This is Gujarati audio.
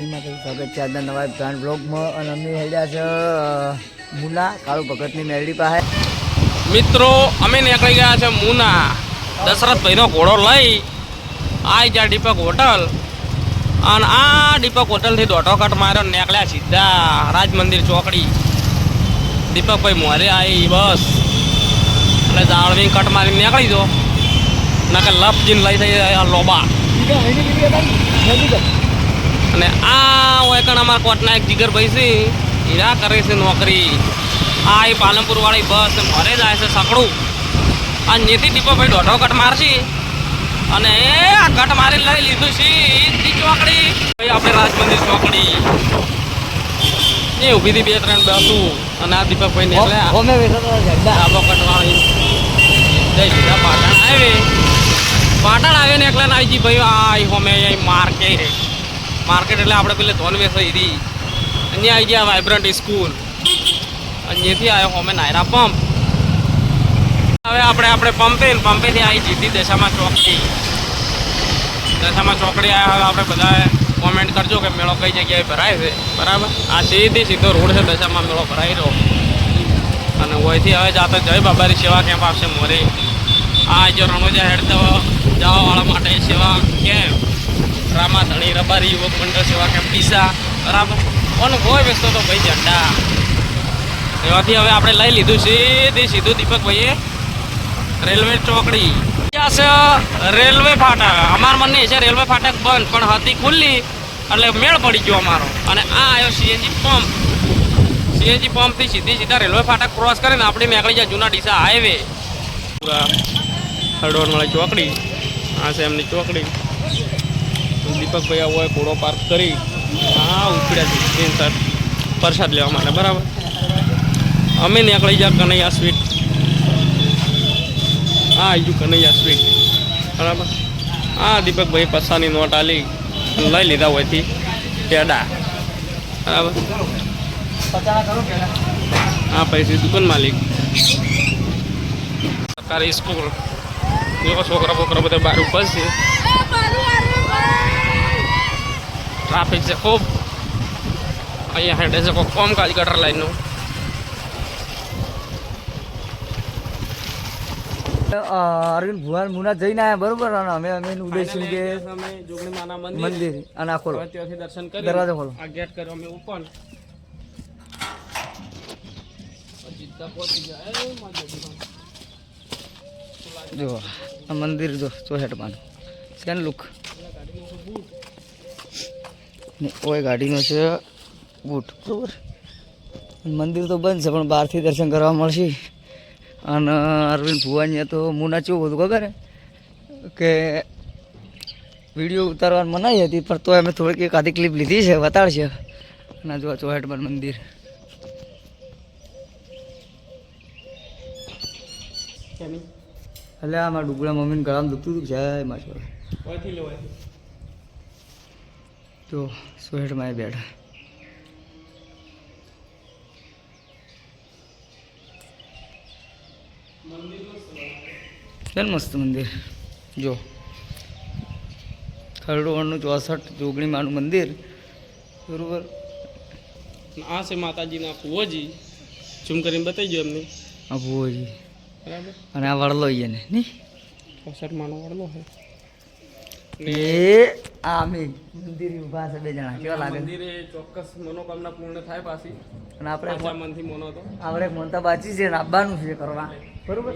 શ્રી સ્વાગત છે આજના નવા બ્રાન્ડ બ્લોગમાં. અને અમે હેડ્યા છે મુના કાળુ ભગતની મેરડી પાસે. મિત્રો અમે નીકળી ગયા છે મુના. દશરથભાઈનો ઘોડો લઈ આ જ્યાં દીપક હોટલ. અને આ દીપક હોટલથી દોઢો કટ માર્યો ને નીકળ્યા સીધા રાજ મંદિર ચોકડી. દીપકભાઈ મોરે આવી બસ. એટલે જાળવી કટ મારી નીકળી દો નકર લપજીને લઈ થઈ લોબા. કણ અમારા કોટના એક જીગરભાઈ છે હીરા કરે છે નોકરી. આ એ પાલનપુર વાળી બસ મોરે જાય છે સકડું. આ નીતિ દીપકભાઈ દોઢો કટ મારશે. અને એ આ કટ મારી લઈ લીધું છે ચોકડી. ભાઈ આપણે રાજમંદિર ચોકડી. એ ઊભી હતી બે ત્રણ બસું. અને આ નીકળ્યા બેઠા હતા કટવાળી જય સીધા પાટણ આવે. પાટણ આવે ને એકલા નાઈજી ભાઈ આ હોમે અહીં માર્કેટ માર્કેટ એટલે આપણે પેલે ધોન વેસાઈ હતી અહીંયા આવી ગયા વાઇબ્રન્ટ સ્કૂલ અહીંયાથી આવ્યો હોમે નાયરા પંપ હવે આપણે આપણે પંપે પંપેથી આવી જીતી દશામાં ચોકડી. દશામાં ચોકડી આવ્યા હવે આપણે બધા કોમેન્ટ કરજો કે મેળો કઈ જગ્યાએ ભરાય છે. બરાબર? આ સીધી સીધો રોડ છે, દશામાં મેળો ભરાઈ રહ્યો. અને ઓયથી હવે જાતો જય બાબાની સેવા કેમ્પ આપશે મોરે. આ જો રણોજા હેડતો જવાવાળા માટે સેવા કેમ્પ રામા ધણી, રબારી યુવક મંડળ સેવા કેમ્પ પીસા બરાબર કોનો કોઈ બેસતો તો ભાઈ ઝંડા. એવાથી હવે આપણે લઈ લીધું સીધી સીધું દીપકભાઈએ રેલવે ચોકડી. રેલવે ફાટક. અમાર મને છે રેલવે ફાટક બંધ, પણ હતી ખુલ્લી, એટલે મેળ પડી ગયો અમારો. અને આ આવ્યો સીએનજી પંપ. સીએનજી પંપથી સીધી સીધા રેલવે ફાટક ક્રોસ કરીને આપણે મેકળી જાય જૂના ડીસા હાઈવે હળવણવાળી ચોકડી. આ છે એમની ચોકડી. દીપકભાઈ આવો ઘોડો પાર્ક કરી. હા, ઉપડ્યા છે. પ્રસાદ લેવા માટે, બરાબર? અમે નીકળી જા કનૈયા સ્વીટ હા આવી કનૈયા સ્વીટ બરાબર? હા, દીપકભાઈ પસાની નોટ આલી, લઈ લીધા હોયથી. પેડા. બરાબર? હા પૈસી દુકાન માલિક. સરકારી સ્કૂલ છોકરા બોકરા બધા બહાર ઉપર છે. ટ્રાફિક છે ખૂબ. અહીંયા હેડે છે કોઈ કામકાજ ગટર લાઈનનું. અરવિંદ ભુવાન મુના જઈને આવ્યા બરોબર? અને અમે અમે ઉદયસિંહ કે મંદિર અને આ ખોલો. દર્શન કરી. દરવાજો ખોલો. આ ગેટ કર્યો અમે ઓપન. જો આ મંદિર જો ચોહેટમાં છે ને લુક ને ઓય ગાડીનો છે બૂટ. બરોબર. મંદિર તો બંધ છે પણ બહારથી દર્શન કરવા મળશે. અને અરવિંદ ભુવાની તો મુના કેવું હતું ખબર કે વીડિયો ઉતારવાની મનાઈ હતી પણ તો અમે થોડીક એક આધી ક્લિપ લીધી છે બતાડશે અને જો ચોહેટમાં મંદિર. એટલે આ મારા ડુગળા મમ્મીને ગળામાં દુખતું હતું જય માછો. તો સોહેડમાં બેઠા. છે ને મસ્ત મંદિર. જો. ખરડોળનું ચોસઠ જોગણીમાનું મંદિર. બરોબર? આ છે માતાજીના કુવોજી ઝૂમ કરીને બતાવી ગયો એમને. આ ભુવોજી. બરાબર? અને આ વડલો ને નહીં? ચોસઠ માનો વડલો છે એ આ અમે મંદિર ઊભા છે બે જણા. કેવા લાગે? મંદિરે ચોક્કસ મનોકામના પૂર્ણ થાય પાછી. અને આપણે મનથી મોનો તો. આપણે મોનતા બાચી છે ને આવવાનું છે કરવા. બરોબર?